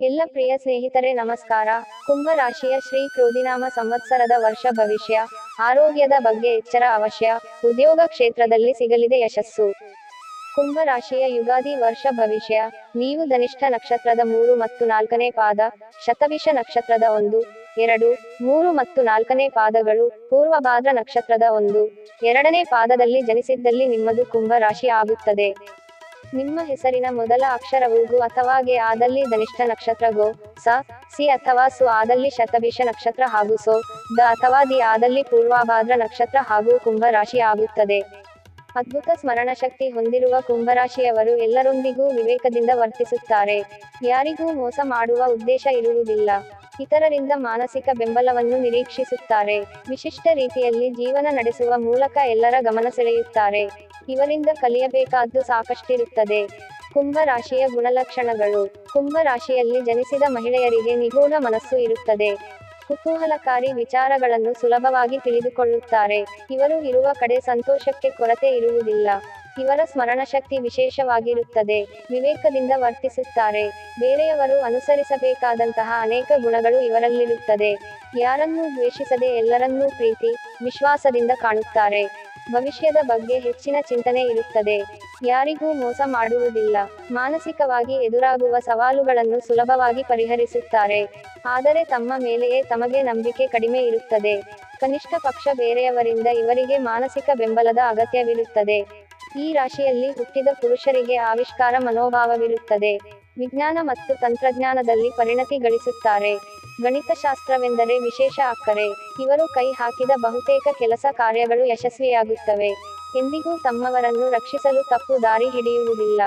ಎಲ್ಲ ಪ್ರಿಯ ಸ್ನೇಹಿತರೆ, ನಮಸ್ಕಾರ. ಕುಂಭ ರಾಶಿಯ ಶ್ರೀ ಕ್ರೋಧಿನಾಮ ಸಂವತ್ಸರದ ವರ್ಷ ಭವಿಷ್ಯ. ಆರೋಗ್ಯದ ಬಗ್ಗೆ ಎಚ್ಚರ ಅವಶ್ಯ. ಉದ್ಯೋಗ ಕ್ಷೇತ್ರದಲ್ಲಿ ಸಿಗಲಿದೆ ಯಶಸ್ಸು. ಕುಂಭ ರಾಶಿಯ ಯುಗಾದಿ ವರ್ಷ ಭವಿಷ್ಯ. ನೀವು ಧನಿಷ್ಠ ನಕ್ಷತ್ರದ ಮೂರು ಮತ್ತು ನಾಲ್ಕನೇ ಪಾದ, ಶತವಿಷ ನಕ್ಷತ್ರದ ಒಂದು, ಎರಡು, ಮೂರು ಮತ್ತು ನಾಲ್ಕನೇ ಪಾದಗಳು, ಪೂರ್ವಭಾದ್ರ ನಕ್ಷತ್ರದ ಒಂದು, ಎರಡನೇ ಪಾದದಲ್ಲಿ ಜನಿಸಿದ್ದಲ್ಲಿ ನಿಮ್ಮದು ಕುಂಭ ರಾಶಿ ಆಗುತ್ತದೆ. ನಿಮ್ಮ ಹೆಸರಿನ ಮೊದಲ ಅಕ್ಷರವು ಗು ಅಥವಾ ಗೆ ಆದಲ್ಲಿ ಧನಿಷ್ಠ ನಕ್ಷತ್ರ ಗೋ, ಸ, ಸಿ ಅಥವಾ ಸು ಆದಲ್ಲಿ ಶತಭಿಷ ನಕ್ಷತ್ರ ಹಾಗೂ ಸೋ, ದ ಅಥವಾ ದಿ ಆದಲ್ಲಿ ಪೂರ್ವಭಾದ್ರ ನಕ್ಷತ್ರ ಹಾಗೂ ಕುಂಭ ರಾಶಿ ಆಗುತ್ತದೆ. ಅದ್ಭುತ ಸ್ಮರಣ ಶಕ್ತಿ ಹೊಂದಿರುವ ಕುಂಭರಾಶಿಯವರು ಎಲ್ಲರೊಂದಿಗೂ ವಿವೇಕದಿಂದ ವರ್ತಿಸುತ್ತಾರೆ. ಯಾರಿಗೂ ಮೋಸ ಮಾಡುವ ಉದ್ದೇಶ ಇರುವುದಿಲ್ಲ. ಇತರರಿಂದ ಮಾನಸಿಕ ಬೆಂಬಲವನ್ನು ನಿರೀಕ್ಷಿಸುತ್ತಾರೆ. ವಿಶಿಷ್ಟ ರೀತಿಯಲ್ಲಿ ಜೀವನ ನಡೆಸುವ ಮೂಲಕ ಎಲ್ಲರ ಗಮನ ಸೆಳೆಯುತ್ತಾರೆ. ಇವರಿಂದ ಕಲಿಯಬೇಕಾದ್ದು ಸಾಕಷ್ಟಿರುತ್ತದೆ. ಕುಂಭ ರಾಶಿಯ ಗುಣಲಕ್ಷಣಗಳು. ಕುಂಭ ರಾಶಿಯಲ್ಲಿ ಜನಿಸಿದ ಮಹಿಳೆಯರಿಗೆ ನಿಗೂಢ ಮನಸ್ಸು ಇರುತ್ತದೆ. ಕುತೂಹಲಕಾರಿ ವಿಚಾರಗಳನ್ನು ಸುಲಭವಾಗಿ ತಿಳಿದುಕೊಳ್ಳುತ್ತಾರೆ. ಇವರು ಇರುವ ಕಡೆ ಸಂತೋಷಕ್ಕೆ ಕೊರತೆ ಇರುವುದಿಲ್ಲ. ಇವರ ಸ್ಮರಣಶಕ್ತಿ ವಿಶೇಷವಾಗಿರುತ್ತದೆ. ವಿವೇಕದಿಂದ ವರ್ತಿಸುತ್ತಾರೆ. ಬೇರೆಯವರು ಅನುಸರಿಸಬೇಕಾದಂತಹ ಅನೇಕ ಗುಣಗಳು ಇವರಲ್ಲಿರುತ್ತದೆ. ಯಾರನ್ನೂ ದ್ವೇಷಿಸದೆ ಎಲ್ಲರನ್ನೂ ಪ್ರೀತಿ, ವಿಶ್ವಾಸದಿಂದ ಕಾಣುತ್ತಾರೆ. ಭವಿಷ್ಯದ ಬಗ್ಗೆ ಹೆಚ್ಚಿನ ಚಿಂತನೆ ಇರುತ್ತದೆ. ಯಾರಿಗೂ ಮೋಸ ಮಾಡುವುದಿಲ್ಲ. ಮಾನಸಿಕವಾಗಿ ಎದುರಾಗುವ ಸವಾಲುಗಳನ್ನು ಸುಲಭವಾಗಿ ಪರಿಹರಿಸುತ್ತಾರೆ. ಆದರೆ ತಮ್ಮ ಮೇಲೆಯೇ ತಮಗೆ ನಂಬಿಕೆ ಕಡಿಮೆ ಇರುತ್ತದೆ. ಕನಿಷ್ಠ ಪಕ್ಷ ಬೇರೆಯವರಿಂದ ಇವರಿಗೆ ಮಾನಸಿಕ ಬೆಂಬಲದ ಅಗತ್ಯವಿರುತ್ತದೆ. ಈ ರಾಶಿಯಲ್ಲಿ ಹುಟ್ಟಿದ ಪುರುಷರಿಗೆ ಆವಿಷ್ಕಾರ ಮನೋಭಾವವಿರುತ್ತದೆ. ವಿಜ್ಞಾನ ಮತ್ತು ತಂತ್ರಜ್ಞಾನದಲ್ಲಿ ಪರಿಣತಿ ಗಳಿಸುತ್ತಾರೆ. ಗಣಿತಶಾಸ್ತ್ರವೆಂದರೆ ವಿಶೇಷ ಅಕ್ಕರೆ. ಇವರು ಕೈ ಹಾಕಿದ ಬಹುತೇಕ ಕೆಲಸ ಕಾರ್ಯಗಳು ಯಶಸ್ವಿಯಾಗುತ್ತವೆ. ಎಂದಿಗೂ ತಮ್ಮವರನ್ನು ರಕ್ಷಿಸಲು ತಪ್ಪು ದಾರಿ ಹಿಡಿಯುವುದಿಲ್ಲ.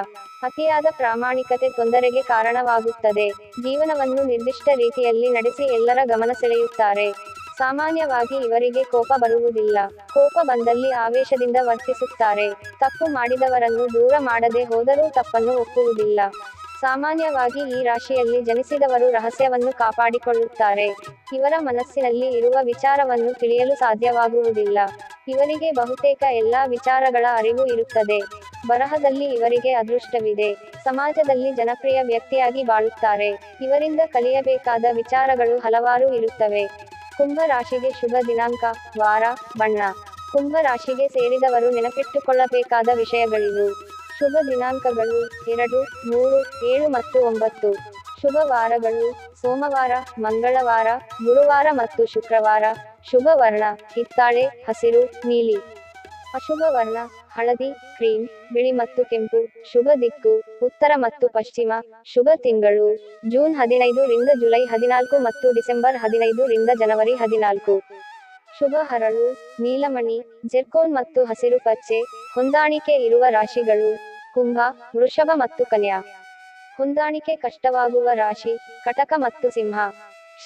ಅತಿಯಾದ ಪ್ರಾಮಾಣಿಕತೆ ತೊಂದರೆಗೆ ಕಾರಣವಾಗುತ್ತದೆ. ಜೀವನವನ್ನು ನಿರ್ದಿಷ್ಟ ರೀತಿಯಲ್ಲಿ ನಡೆಸಿ ಎಲ್ಲರ ಗಮನ ಸೆಳೆಯುತ್ತಾರೆ. ಸಾಮಾನ್ಯವಾಗಿ ಇವರಿಗೆ ಕೋಪ ಬರುವುದಿಲ್ಲ. ಕೋಪ ಬಂದಲ್ಲಿ ಆವೇಶದಿಂದ ವರ್ತಿಸುತ್ತಾರೆ. ತಪ್ಪು ಮಾಡಿದವರನ್ನು ದೂರ ಮಾಡದೆ ಹೋದರೂ ತಪ್ಪನ್ನು ಒಪ್ಪುವುದಿಲ್ಲ. ಸಾಮಾನ್ಯವಾಗಿ ಈ ರಾಶಿಯಲ್ಲಿ ಜನಿಸಿದವರು ರಹಸ್ಯವನ್ನು ಕಾಪಾಡಿಕೊಳ್ಳುತ್ತಾರೆ. ಇವರ ಮನಸ್ಸಿನಲ್ಲಿ ಇರುವ ವಿಚಾರವನ್ನು ತಿಳಿಯಲು ಸಾಧ್ಯವಾಗುವುದಿಲ್ಲ. ಇವರಿಗೆ ಬಹುತೇಕ ಎಲ್ಲಾ ವಿಚಾರಗಳ ಅರಿವು ಇರುತ್ತದೆ. ಬರಹದಲ್ಲಿ ಇವರಿಗೆ ಅದೃಷ್ಟವಿದೆ. ಸಮಾಜದಲ್ಲಿ ಜನಪ್ರಿಯ ವ್ಯಕ್ತಿಯಾಗಿ ಬಾಳುತ್ತಾರೆ. ಇವರಿಂದ ಕಲಿಯಬೇಕಾದ ವಿಚಾರಗಳು ಹಲವಾರು ಇರುತ್ತವೆ. ಕುಂಭ ರಾಶಿಗೆ ಶುಭ ದಿನಾಂಕ, ವಾರ, ಬಣ್ಣ. ಕುಂಭ ರಾಶಿಗೆ ಸೇರಿದವರು ನೆನಪಿಟ್ಟುಕೊಳ್ಳಬೇಕಾದ ವಿಷಯಗಳಿವು. ಶುಭ ದಿನಾಂಕಗಳು ಎರಡು, ಮೂರು, ಏಳು ಮತ್ತು ಒಂಬತ್ತು. ಶುಭ ವಾರಗಳು. ಸೋಮವಾರ, ಮಂಗಳವಾರ, ಗುರುವಾರ ಮತ್ತು ಶುಕ್ರವಾರ. ಶುಭ ವರ್ಣ, ಹಿತ್ತಾಳೆ, ಹಸಿರು, ನೀಲಿ. ಅಶುಭ ವರ್ಣ, ಹಳದಿ ಕ್ರೀಮ್ ಬಿಳಿ ಮತ್ತು ಕೆಂಪು. ಶುಭ ದಿಕ್ಕು, ಉತ್ತರ ಮತ್ತು ಪಶ್ಚಿಮ. ಶುಭ ತಿಂಗಳು. ಜೂನ್ ಹದಿನೈದು ರಿಂದ ಜುಲೈ ಹದಿನಾಲ್ಕು ಮತ್ತು ಡಿಸೆಂಬರ್ ಹದಿನೈದು ರಿಂದ ಜನವರಿ ಹದಿನಾಲ್ಕು. ಶುಭ ಹರಳು, ನೀಲಮಣಿ, ಜೆರ್ಕೋನ್ ಮತ್ತು ಹಸಿರು ಪಚ್ಚೆ. ಹೊಂದಾಣಿಕೆ ಇರುವ ರಾಶಿಗಳು. ಕುಂಭ, ವೃಷಭ ಮತ್ತು ಕನ್ಯಾ. ಹೊಂದಾಣಿಕೆ ಕಷ್ಟವಾಗುವ ರಾಶಿ, ಕಟಕ ಮತ್ತು ಸಿಂಹ.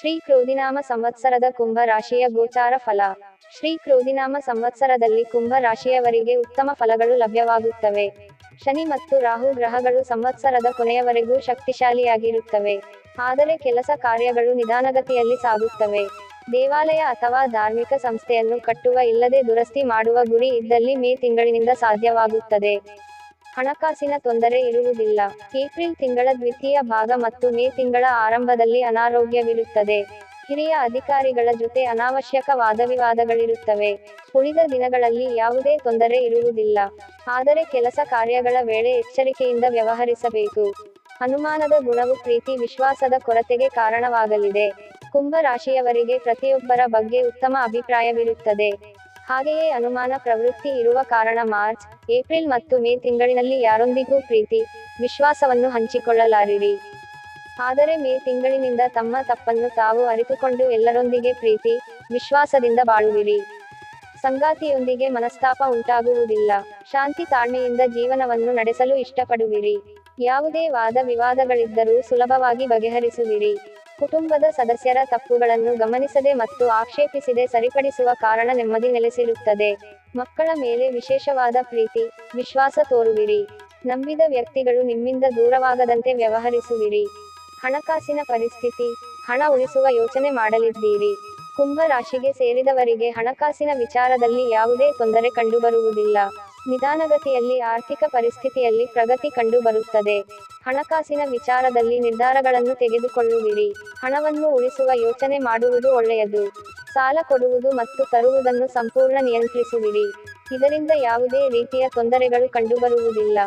ಶ್ರೀ ಕ್ರೋಧಿನಾಮ ಸಂವತ್ಸರದ ಕುಂಭ ರಾಶಿಯ ಗೋಚಾರ ಫಲ. ಶ್ರೀ ಕ್ರೋಧಿನಾಮ ಸಂವತ್ಸರದಲ್ಲಿ ಕುಂಭ ರಾಶಿಯವರಿಗೆ ಉತ್ತಮ ಫಲಗಳು ಲಭ್ಯವಾಗುತ್ತವೆ. ಶನಿ ಮತ್ತು ರಾಹು ಗ್ರಹಗಳು ಸಂವತ್ಸರದ ಕೊನೆಯವರೆಗೂ ಶಕ್ತಿಶಾಲಿಯಾಗಿರುತ್ತವೆ. ಆದರೆ ಕೆಲಸ ಕಾರ್ಯಗಳು ನಿಧಾನಗತಿಯಲ್ಲಿ ಸಾಗುತ್ತವೆ. ದೇವಾಲಯ ಅಥವಾ ಧಾರ್ಮಿಕ ಸಂಸ್ಥೆಯನ್ನು ಕಟ್ಟುವ ಇಲ್ಲದೆ ದುರಸ್ತಿ ಮಾಡುವ ಗುರಿ ಇದ್ದಲ್ಲಿ ಮೇ ತಿಂಗಳಿನಿಂದ ಸಾಧ್ಯವಾಗುತ್ತದೆ. ಹಣಕಾಸಿನ ತೊಂದರೆ ಇರುವುದಿಲ್ಲ. ಏಪ್ರಿಲ್ ತಿಂಗಳ ದ್ವಿತೀಯ ಭಾಗ ಮತ್ತು ಮೇ ತಿಂಗಳ ಆರಂಭದಲ್ಲಿ ಅನಾರೋಗ್ಯವಿರುತ್ತದೆ. ಹಿರಿಯ ಅಧಿಕಾರಿಗಳ ಜೊತೆ ಅನಾವಶ್ಯಕ ವಾದವಿವಾದಗಳಿರುತ್ತವೆ. ಉಳಿದ ದಿನಗಳಲ್ಲಿ ಯಾವುದೇ ತೊಂದರೆ ಇರುವುದಿಲ್ಲ. ಆದರೆ ಕೆಲಸ ಕಾರ್ಯಗಳ ವೇಳೆ ಎಚ್ಚರಿಕೆಯಿಂದ ವ್ಯವಹರಿಸಬೇಕು. ಅನುಮಾನದ ಗುಣವು ಪ್ರೀತಿ, ವಿಶ್ವಾಸದ ಕೊರತೆಗೆ ಕಾರಣವಾಗಲಿದೆ. ಕುಂಭ ರಾಶಿಯವರಿಗೆ ಪ್ರತಿಯೊಬ್ಬರ ಬಗ್ಗೆ ಉತ್ತಮ ಅಭಿಪ್ರಾಯವಿರುತ್ತದೆ. ಹಾಗೆಯೇ ಅನುಮಾನ ಪ್ರವೃತ್ತಿ ಇರುವ ಕಾರಣ ಮಾರ್ಚ್, ಏಪ್ರಿಲ್ ಮತ್ತು ಮೇ ತಿಂಗಳಿನಲ್ಲಿ ಯಾರೊಂದಿಗೂ ಪ್ರೀತಿ, ವಿಶ್ವಾಸವನ್ನು ಹಂಚಿಕೊಳ್ಳಲಾರಿರಿ. ಆದರೆ ಮೇ ತಿಂಗಳಿನಿಂದ ತಮ್ಮ ತಪ್ಪನ್ನು ತಾವು ಅರಿತುಕೊಂಡು ಎಲ್ಲರೊಂದಿಗೆ ಪ್ರೀತಿ, ವಿಶ್ವಾಸದಿಂದ ಬಾಳುವಿರಿ. ಸಂಗಾತಿಯೊಂದಿಗೆ ಮನಸ್ತಾಪ ಉಂಟಾಗುವುದಿಲ್ಲ. ಶಾಂತಿ ತಾಳ್ಮೆಯಿಂದ ಜೀವನವನ್ನು ನಡೆಸಲು ಇಷ್ಟಪಡುವಿರಿ. ಯಾವುದೇ ವಾದ ವಿವಾದಗಳಿದ್ದರೂ ಸುಲಭವಾಗಿ ಬಗೆಹರಿಸುವಿರಿ. ಕುಟುಂಬದ ಸದಸ್ಯರ ತಪ್ಪುಗಳನ್ನು ಗಮನಿಸದೆ ಮತ್ತು ಆಕ್ಷೇಪಿಸದೆ ಸರಿಪಡಿಸುವ ಕಾರಣ ನೆಮ್ಮದಿ ನೆಲೆಸಿರುತ್ತದೆ. ಮಕ್ಕಳ ಮೇಲೆ ವಿಶೇಷವಾದ ಪ್ರೀತಿ, ವಿಶ್ವಾಸ ತೋರುವಿರಿ. ನಂಬಿದ ವ್ಯಕ್ತಿಗಳು ನಿಮ್ಮಿಂದ ದೂರವಾಗದಂತೆ ವ್ಯವಹರಿಸುವಿರಿ. ಹಣಕಾಸಿನ ಪರಿಸ್ಥಿತಿ, ಹಣ ಉಳಿಸುವ ಯೋಚನೆ ಮಾಡಲಿದ್ದೀರಿ. ಕುಂಭ ರಾಶಿಗೆ ಸೇರಿದವರಿಗೆ ಹಣಕಾಸಿನ ವಿಚಾರದಲ್ಲಿ ಯಾವುದೇ ತೊಂದರೆ ಕಂಡುಬರುವುದಿಲ್ಲ. ನಿಧಾನಗತಿಯಲ್ಲಿ ಆರ್ಥಿಕ ಪರಿಸ್ಥಿತಿಯಲ್ಲಿ ಪ್ರಗತಿ ಕಂಡುಬರುತ್ತದೆ. ಹಣಕಾಸಿನ ವಿಚಾರದಲ್ಲಿ ನಿರ್ಧಾರಗಳನ್ನು ತೆಗೆದುಕೊಳ್ಳುವಿರಿ. ಹಣವನ್ನು ಉಳಿಸುವ ಯೋಚನೆ ಮಾಡುವುದು ಒಳ್ಳೆಯದು. ಸಾಲ ಕೊಡುವುದು ಮತ್ತು ತರುವುದನ್ನು ಸಂಪೂರ್ಣ ನಿಯಂತ್ರಿಸುವಿರಿ. ಇದರಿಂದ ಯಾವುದೇ ರೀತಿಯ ತೊಂದರೆಗಳು ಕಂಡುಬರುವುದಿಲ್ಲ.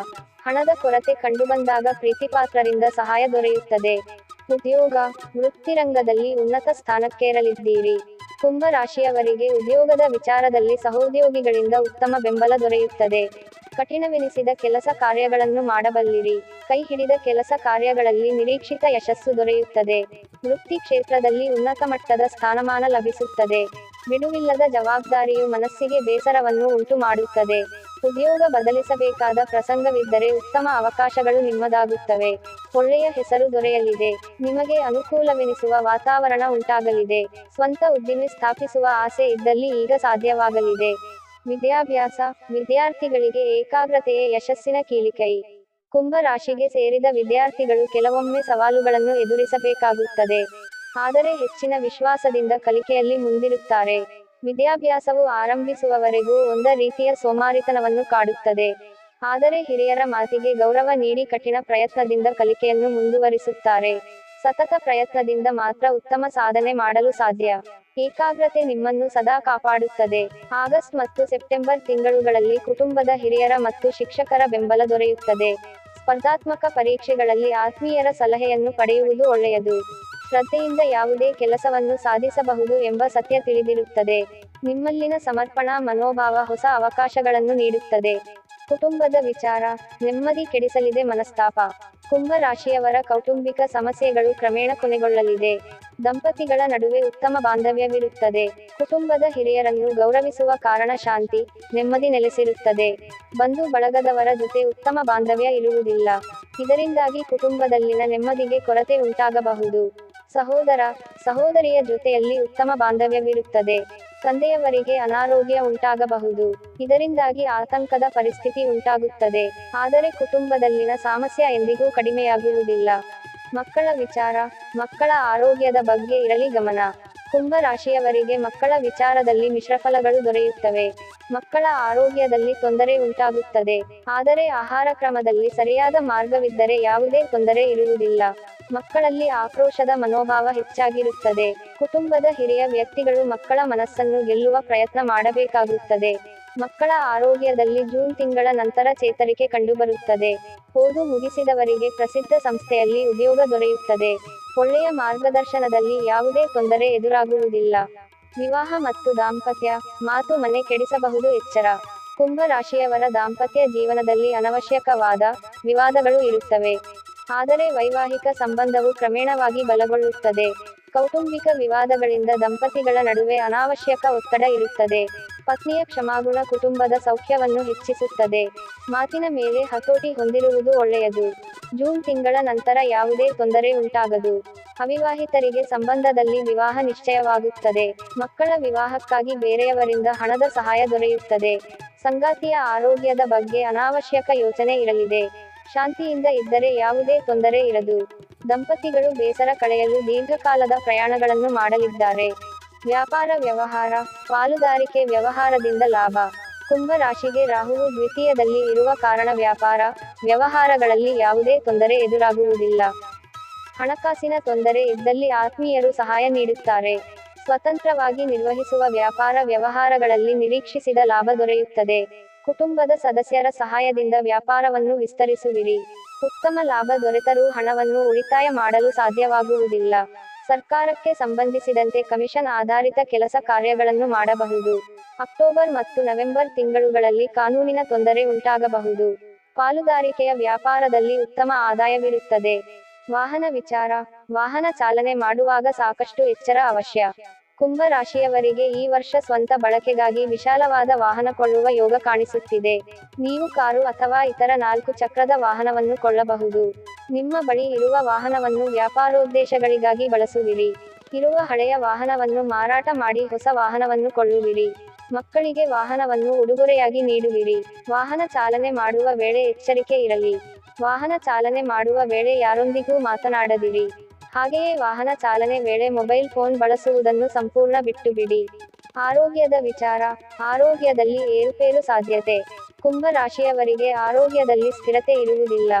ಹಣದ ಕೊರತೆ ಕಂಡುಬಂದಾಗ ಪ್ರೀತಿಪಾತ್ರರಿಂದ ಸಹಾಯ ದೊರೆಯುತ್ತದೆ. ಉದ್ಯೋಗ, ವೃತ್ತಿರಂಗದಲ್ಲಿ ಉನ್ನತ ಸ್ಥಾನಕ್ಕೇರಲಿದ್ದೀರಿ. ಕುಂಭ ರಾಶಿಯವರಿಗೆ ಉದ್ಯೋಗದ ವಿಚಾರದಲ್ಲಿ ಸಹೋದ್ಯೋಗಿಗಳಿಂದ ಉತ್ತಮ ಬೆಂಬಲ ದೊರೆಯುತ್ತದೆ. ಕಠಿಣವೆನಿಸಿದ ಕೆಲಸ ಕಾರ್ಯಗಳನ್ನು ಮಾಡಬಲ್ಲಿರಿ. ಕೈ ಹಿಡಿದ ಕೆಲಸ ಕಾರ್ಯಗಳಲ್ಲಿ ನಿರೀಕ್ಷಿತ ಯಶಸ್ಸು ದೊರೆಯುತ್ತದೆ. ವೃತ್ತಿ ಕ್ಷೇತ್ರದಲ್ಲಿ ಉನ್ನತ ಮಟ್ಟದ ಸ್ಥಾನಮಾನ ಲಭಿಸುತ್ತದೆ. ಬಿಡುವಿಲ್ಲದ ಜವಾಬ್ದಾರಿಯು ಮನಸ್ಸಿಗೆ ಬೇಸರವನ್ನು ಉಂಟು ಮಾಡುತ್ತದೆ ಉದ್ಯೋಗ ಬದಲಿಸಬೇಕಾದ ಪ್ರಸಂಗವಿದ್ದರೆ ಉತ್ತಮ ಅವಕಾಶಗಳು ನಿಮ್ಮದಾಗುತ್ತವೆ. ಒಳ್ಳೆಯ ಹೆಸರು ದೊರೆಯಲಿದೆ. ನಿಮಗೆ ಅನುಕೂಲವೆನಿಸುವ ವಾತಾವರಣ ಉಂಟಾಗಲಿದೆ. ಸ್ವಂತ ಉದ್ದಿಮೆ ಸ್ಥಾಪಿಸುವ ಆಸೆ ಇದ್ದಲ್ಲಿ ಈಗ ಸಾಧ್ಯವಾಗಲಿದೆ. ವಿದ್ಯಾಭ್ಯಾಸ, ವಿದ್ಯಾರ್ಥಿಗಳಿಗೆ ಏಕಾಗ್ರತೆಯೇ ಯಶಸ್ಸಿನ ಕೀಲಿಕೈ. ಕುಂಭ ರಾಶಿಗೆ ಸೇರಿದ ವಿದ್ಯಾರ್ಥಿಗಳು ಕೆಲವೊಮ್ಮೆ ಸವಾಲುಗಳನ್ನು ಎದುರಿಸಬೇಕಾಗುತ್ತದೆ. ಆದರೆ ಹೆಚ್ಚಿನ ವಿಶ್ವಾಸದಿಂದ ಕಲಿಕೆಯಲ್ಲಿ ಮುಂದಿರುತ್ತಾರೆ. ವಿದ್ಯಾಭ್ಯಾಸವು ಆರಂಭಿಸುವವರೆಗೂ ಒಂದ ರೀತಿಯ ಸೋಮಾರಿತನವನ್ನು ಕಾಡುತ್ತದೆ. ಆದರೆ ಹಿರಿಯರ ಮಾತಿಗೆ ಗೌರವ ನೀಡಿ ಕಠಿಣ ಪ್ರಯತ್ನದಿಂದ ಕಲಿಕೆಯನ್ನು ಮುಂದುವರಿಸುತ್ತಾರೆ. ಸತತ ಪ್ರಯತ್ನದಿಂದ ಮಾತ್ರ ಉತ್ತಮ ಸಾಧನೆ ಮಾಡಲು ಸಾಧ್ಯ. ಏಕಾಗ್ರತೆ ನಿಮ್ಮನ್ನು ಸದಾ ಕಾಪಾಡುತ್ತದೆ. ಆಗಸ್ಟ್ ಮತ್ತು ಸೆಪ್ಟೆಂಬರ್ ತಿಂಗಳುಗಳಲ್ಲಿ ಕುಟುಂಬದ ಹಿರಿಯರ ಮತ್ತು ಶಿಕ್ಷಕರ ಬೆಂಬಲ ದೊರೆಯುತ್ತದೆ. ಸ್ಪರ್ಧಾತ್ಮಕ ಪರೀಕ್ಷೆಗಳಲ್ಲಿ ಆತ್ಮೀಯರ ಸಲಹೆಯನ್ನು ಪಡೆಯುವುದು ಒಳ್ಳೆಯದು. ಶ್ರದ್ಧೆಯಿಂದ ಯಾವುದೇ ಕೆಲಸವನ್ನು ಸಾಧಿಸಬಹುದು ಎಂಬ ಸತ್ಯ ತಿಳಿದಿರುತ್ತದೆ. ನಿಮ್ಮಲ್ಲಿನ ಸಮರ್ಪಣಾ ಮನೋಭಾವ ಹೊಸ ಅವಕಾಶಗಳನ್ನು ನೀಡುತ್ತದೆ. ಕುಟುಂಬದ ವಿಚಾರ ನೆಮ್ಮದಿ ಕೆಡಿಸಲಿದೆ ಮನಸ್ತಾಪ. ಕುಂಭ ರಾಶಿಯವರ ಕೌಟುಂಬಿಕ ಸಮಸ್ಯೆಗಳು ಕ್ರಮೇಣ ಕೊನೆಗೊಳ್ಳಲಿದೆ. ದಂಪತಿಗಳ ನಡುವೆ ಉತ್ತಮ ಬಾಂಧವ್ಯವಿರುತ್ತದೆ. ಕುಟುಂಬದ ಹಿರಿಯರನ್ನು ಗೌರವಿಸುವ ಕಾರಣ ಶಾಂತಿ, ನೆಮ್ಮದಿ ನೆಲೆಸಿರುತ್ತದೆ. ಬಂಧು ಬಳಗದವರ ಜೊತೆ ಉತ್ತಮ ಬಾಂಧವ್ಯ ಇರುವುದಿಲ್ಲ. ಇದರಿಂದಾಗಿ ಕುಟುಂಬದಲ್ಲಿನ ನೆಮ್ಮದಿಗೆ ಕೊರತೆ ಉಂಟಾಗಬಹುದು. ಸಹೋದರ, ಸಹೋದರಿಯ ಜೊತೆಯಲ್ಲಿ ಉತ್ತಮ ಬಾಂಧವ್ಯವಿರುತ್ತದೆ. ತಂದೆಯವರಿಗೆ ಅನಾರೋಗ್ಯ ಉಂಟಾಗಬಹುದು. ಇದರಿಂದಾಗಿ ಆತಂಕದ ಪರಿಸ್ಥಿತಿ ಉಂಟಾಗುತ್ತದೆ. ಆದರೆ ಕುಟುಂಬದಲ್ಲಿನ ಸಾಮಸ್ಯ ಎಂದಿಗೂ ಕಡಿಮೆಯಾಗುವುದಿಲ್ಲ. ಮಕ್ಕಳ ವಿಚಾರ, ಮಕ್ಕಳ ಆರೋಗ್ಯದ ಬಗ್ಗೆ ಇರಲಿ ಗಮನ. ಕುಂಭ ರಾಶಿಯವರಿಗೆ ಮಕ್ಕಳ ವಿಚಾರದಲ್ಲಿ ಮಿಶ್ರಫಲಗಳು ದೊರೆಯುತ್ತವೆ. ಮಕ್ಕಳ ಆರೋಗ್ಯದಲ್ಲಿ ತೊಂದರೆ ಉಂಟಾಗುತ್ತದೆ. ಆದರೆ ಆಹಾರ ಕ್ರಮದಲ್ಲಿ ಸರಿಯಾದ ಮಾರ್ಗವಿದ್ದರೆ ಯಾವುದೇ ತೊಂದರೆ ಇರುವುದಿಲ್ಲ. ಮಕ್ಕಳಲ್ಲಿ ಆಕ್ರೋಶದ ಮನೋಭಾವ ಹೆಚ್ಚಾಗಿರುತ್ತದೆ. ಕುಟುಂಬದ ಹಿರಿಯ ವ್ಯಕ್ತಿಗಳು ಮಕ್ಕಳ ಮನಸ್ಸನ್ನು ಗೆಲ್ಲುವ ಪ್ರಯತ್ನ ಮಾಡಬೇಕಾಗುತ್ತದೆ. ಮಕ್ಕಳ ಆರೋಗ್ಯದಲ್ಲಿ ಜೂನ್ ತಿಂಗಳ ನಂತರ ಚೇತರಿಕೆ ಕಂಡುಬರುತ್ತದೆ. ಓದು ಮುಗಿಸಿದವರಿಗೆ ಪ್ರಸಿದ್ಧ ಸಂಸ್ಥೆಯಲ್ಲಿ ಉದ್ಯೋಗ ದೊರೆಯುತ್ತದೆ. ಒಳ್ಳೆಯ ಮಾರ್ಗದರ್ಶನದಲ್ಲಿ ಯಾವುದೇ ತೊಂದರೆ ಎದುರಾಗುವುದಿಲ್ಲ. ವಿವಾಹ ಮತ್ತು ದಾಂಪತ್ಯ, ಮಾತು ಮನೆ ಕೆಡಿಸಬಹುದು ಎಚ್ಚರ. ಕುಂಭ ರಾಶಿಯವರ ದಾಂಪತ್ಯ ಜೀವನದಲ್ಲಿ ಅನವಶ್ಯಕವಾದ ವಿವಾದಗಳು ಇರುತ್ತವೆ. ಆದರೆ ವೈವಾಹಿಕ ಸಂಬಂಧವು ಕ್ರಮೇಣವಾಗಿ ಬಲಗೊಳ್ಳುತ್ತದೆ. ಕೌಟುಂಬಿಕ ವಿವಾದಗಳಿಂದ ದಂಪತಿಗಳ ನಡುವೆ ಅನಾವಶ್ಯಕ ಒತ್ತಡ ಇರುತ್ತದೆ. ಪತ್ನಿಯ ಕ್ಷಮಾಗುಣ ಕುಟುಂಬದ ಸೌಖ್ಯವನ್ನು ಹೆಚ್ಚಿಸುತ್ತದೆ. ಮಾತಿನ ಮೇಲೆ ಹತೋಟಿ ಹೊಂದಿರುವುದು ಒಳ್ಳೆಯದು. ಜೂನ್ ತಿಂಗಳ ನಂತರ ಯಾವುದೇ ತೊಂದರೆ ಉಂಟಾಗದು. ಅವಿವಾಹಿತರಿಗೆ ಸಂಬಂಧದಲ್ಲಿ ವಿವಾಹ ನಿಶ್ಚಯವಾಗುತ್ತದೆ. ಮಕ್ಕಳ ವಿವಾಹಕ್ಕಾಗಿ ಬೇರೆಯವರಿಂದ ಹಣದ ಸಹಾಯ ದೊರೆಯುತ್ತದೆ. ಸಂಗಾತಿಯ ಆರೋಗ್ಯದ ಬಗ್ಗೆ ಅನಾವಶ್ಯಕ ಯೋಚನೆ ಇರಲಿದೆ. ಶಾಂತಿಯಿಂದ ಇದ್ದರೆ ಯಾವುದೇ ತೊಂದರೆ ಇರದು. ದಂಪತಿಗಳು ಬೇಸರ ಕಳೆಯಲು ದೀರ್ಘಕಾಲದ ಪ್ರಯಾಣಗಳನ್ನು ಮಾಡಲಿದ್ದಾರೆ. ವ್ಯಾಪಾರ ವ್ಯವಹಾರ, ಪಾಲುದಾರಿಕೆ ವ್ಯವಹಾರದಿಂದ ಲಾಭ. ಕುಂಭ ರಾಶಿಗೆ ರಾಹುವು ದ್ವಿತೀಯದಲ್ಲಿ ಇರುವ ಕಾರಣ ವ್ಯಾಪಾರ, ವ್ಯವಹಾರಗಳಲ್ಲಿ ಯಾವುದೇ ತೊಂದರೆ ಎದುರಾಗುವುದಿಲ್ಲ. ಹಣಕಾಸಿನ ತೊಂದರೆ ಇದ್ದಲ್ಲಿ ಆತ್ಮೀಯರು ಸಹಾಯ ನೀಡುತ್ತಾರೆ. ಸ್ವತಂತ್ರವಾಗಿ ನಿರ್ವಹಿಸುವ ವ್ಯಾಪಾರ ವ್ಯವಹಾರಗಳಲ್ಲಿ ನಿರೀಕ್ಷಿಸಿದ ಲಾಭ ದೊರೆಯುತ್ತದೆ. ಕುಟುಂಬದ ಸದಸ್ಯರ ಸಹಾಯದಿಂದ ವ್ಯಾಪಾರವನ್ನು ವಿಸ್ತರಿಸುವಿರಿ. ಉತ್ತಮ ಲಾಭ ದೊರೆತರೂ ಹಣವನ್ನು ಉಳಿತಾಯ ಮಾಡಲು ಸಾಧ್ಯವಾಗುವುದಿಲ್ಲ. ಸರ್ಕಾರಕ್ಕೆ ಸಂಬಂಧಿಸಿದಂತೆ ಕಮಿಷನ್ ಆಧಾರಿತ ಕೆಲಸ ಕಾರ್ಯಗಳನ್ನು ಮಾಡಬಹುದು. ಅಕ್ಟೋಬರ್ ಮತ್ತು ನವೆಂಬರ್ ತಿಂಗಳುಗಳಲ್ಲಿ ಕಾನೂನಿನ ತೊಂದರೆ ಉಂಟಾಗಬಹುದು. ಪಾಲುದಾರಿಕೆಯ ವ್ಯಾಪಾರದಲ್ಲಿ ಉತ್ತಮ ಆದಾಯವಿರುತ್ತದೆ. ವಾಹನ ವಿಚಾರ, ವಾಹನ ಚಾಲನೆ ಮಾಡುವಾಗ ಸಾಕಷ್ಟು ಎಚ್ಚರ ಅವಶ್ಯ. ಕುಂಭ ರಾಶಿಯವರಿಗೆ ಈ ವರ್ಷ ಸ್ವಂತ ಬಳಕೆಗಾಗಿ ವಿಶಾಲವಾದ ವಾಹನ ಕೊಳ್ಳುವ ಯೋಗ ಕಾಣಿಸುತ್ತಿದೆ. ನೀವು ಕಾರು ಅಥವಾ ಇತರ ನಾಲ್ಕು ಚಕ್ರದ ವಾಹನವನ್ನು ಕೊಳ್ಳಬಹುದು. ನಿಮ್ಮ ಬಳಿ ಇರುವ ವಾಹನವನ್ನು ವ್ಯಾಪಾರೋದ್ದೇಶಗಳಿಗಾಗಿ ಬಳಸುವಿರಿ. ಇರುವ ಹಳೆಯ ವಾಹನವನ್ನು ಮಾರಾಟ ಮಾಡಿ ಹೊಸ ವಾಹನವನ್ನು ಕೊಳ್ಳುವಿರಿ. ಮಕ್ಕಳಿಗೆ ವಾಹನವನ್ನು ಉಡುಗೊರೆಯಾಗಿ ನೀಡುವಿರಿ. ವಾಹನ ಚಾಲನೆ ಮಾಡುವ ವೇಳೆ ಎಚ್ಚರಿಕೆ ಇರಲಿ. ವಾಹನ ಚಾಲನೆ ಮಾಡುವ ವೇಳೆ ಯಾರೊಂದಿಗೂ ಮಾತನಾಡದಿರಿ. ಹಾಗೆಯೇ ವಾಹನ ಚಾಲನೆ ವೇಳೆ ಮೊಬೈಲ್ ಫೋನ್ ಬಳಸುವುದನ್ನು ಸಂಪೂರ್ಣ ಬಿಟ್ಟು ಬಿಡಿ ಆರೋಗ್ಯದ ವಿಚಾರ, ಆರೋಗ್ಯದಲ್ಲಿ ಏರುಪೇರು ಸಾಧ್ಯತೆ. ಕುಂಭ ರಾಶಿಯವರಿಗೆ ಆರೋಗ್ಯದಲ್ಲಿ ಸ್ಥಿರತೆ ಇರುವುದಿಲ್ಲ.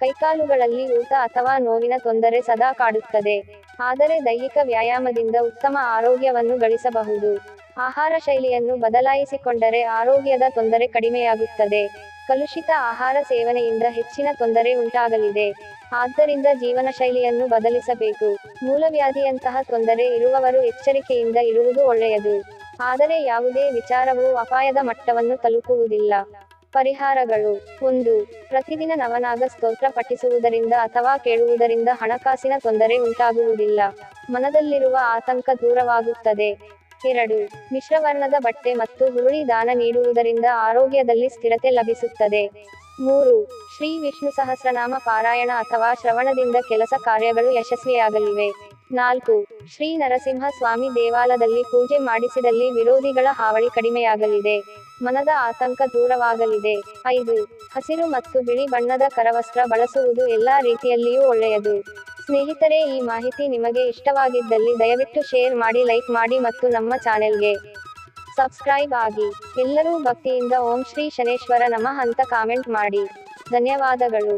ಕೈಕಾಲುಗಳಲ್ಲಿ ಊತ ಅಥವಾ ನೋವಿನ ತೊಂದರೆ ಸದಾ ಕಾಡುತ್ತದೆ. ಆದರೆ ದೈಹಿಕ ವ್ಯಾಯಾಮದಿಂದ ಉತ್ತಮ ಆರೋಗ್ಯವನ್ನು ಗಳಿಸಬಹುದು. ಆಹಾರ ಶೈಲಿಯನ್ನು ಬದಲಾಯಿಸಿಕೊಂಡರೆ ಆರೋಗ್ಯದ ತೊಂದರೆ ಕಡಿಮೆಯಾಗುತ್ತದೆ. ಕಲುಷಿತ ಆಹಾರ ಸೇವನೆಯಿಂದ ಹೆಚ್ಚಿನ ತೊಂದರೆ ಉಂಟಾಗಲಿದೆ. ಆದ್ದರಿಂದ ಜೀವನ ಶೈಲಿಯನ್ನು ಬದಲಿಸಬೇಕು. ಮೂಲವ್ಯಾಧಿಯಂತಹ ತೊಂದರೆ ಇರುವವರು ಎಚ್ಚರಿಕೆಯಿಂದ ಇರುವುದು ಒಳ್ಳೆಯದು. ಆದರೆ ಯಾವುದೇ ವಿಚಾರವೂ ಅಪಾಯದ ಮಟ್ಟವನ್ನು ತಲುಪುವುದಿಲ್ಲ. ಪರಿಹಾರಗಳು. ಒಂದು, ಪ್ರತಿದಿನ ನವನಾಗ ಸ್ತೋತ್ರ ಪಠಿಸುವುದರಿಂದ ಅಥವಾ ಕೇಳುವುದರಿಂದ ಹಣಕಾಸಿನ ತೊಂದರೆ ಉಂಟಾಗುವುದಿಲ್ಲ. ಮನದಲ್ಲಿರುವ ಆತಂಕ ದೂರವಾಗುತ್ತದೆ. ಎರಡು, ಮಿಶ್ರವರ್ಣದ ಬಟ್ಟೆ ಮತ್ತು ಹುರುಳಿ ದಾನ ನೀಡುವುದರಿಂದ ಆರೋಗ್ಯದಲ್ಲಿ ಸ್ಥಿರತೆ ಲಭಿಸುತ್ತದೆ. ಮೂರು, ಶ್ರೀ ವಿಷ್ಣು ಸಹಸ್ರನಾಮ ಪಾರಾಯಣ ಅಥವಾ ಶ್ರವಣದಿಂದ ಕೆಲಸ ಕಾರ್ಯಗಳು ಯಶಸ್ವಿಯಾಗಲಿವೆ. ನಾಲ್ಕು, ಶ್ರೀ ನರಸಿಂಹ ಸ್ವಾಮಿ ದೇವಾಲಯದಲ್ಲಿ ಪೂಜೆ ಮಾಡಿಸಿದಲ್ಲಿ ವಿರೋಧಿಗಳ ಹಾವಳಿ ಕಡಿಮೆಯಾಗಲಿದೆ. ಮನದ ಆತಂಕ ದೂರವಾಗಲಿದೆ. ಐದು, ಹಸಿರು ಮತ್ತು ಬಿಳಿ ಬಣ್ಣದ ಕರವಸ್ತ್ರ ಬಳಸುವುದು ಎಲ್ಲಾ ರೀತಿಯಲ್ಲಿಯೂ ಒಳ್ಳೆಯದು. ಸ್ನೇಹಿತರೆ, ಈ ಮಾಹಿತಿ ನಿಮಗೆ ಇಷ್ಟವಾಗಿದ್ದಲ್ಲಿ ದಯವಿಟ್ಟು ಶೇರ್ ಮಾಡಿ, ಲೈಕ್ ಮಾಡಿ ಮತ್ತು ನಮ್ಮ ಚಾನೆಲ್ಗೆ ಸಬ್ಸ್ಕ್ರೈಬ್ ಆಗಿ. ಎಲ್ಲರೂ ಭಕ್ತಿಯಿಂದ ಓಂ ಶ್ರೀ ಶನೇಶ್ವರ ನಮಃ ಅಂತ ಕಾಮೆಂಟ್ ಮಾಡಿ. ಧನ್ಯವಾದಗಳು.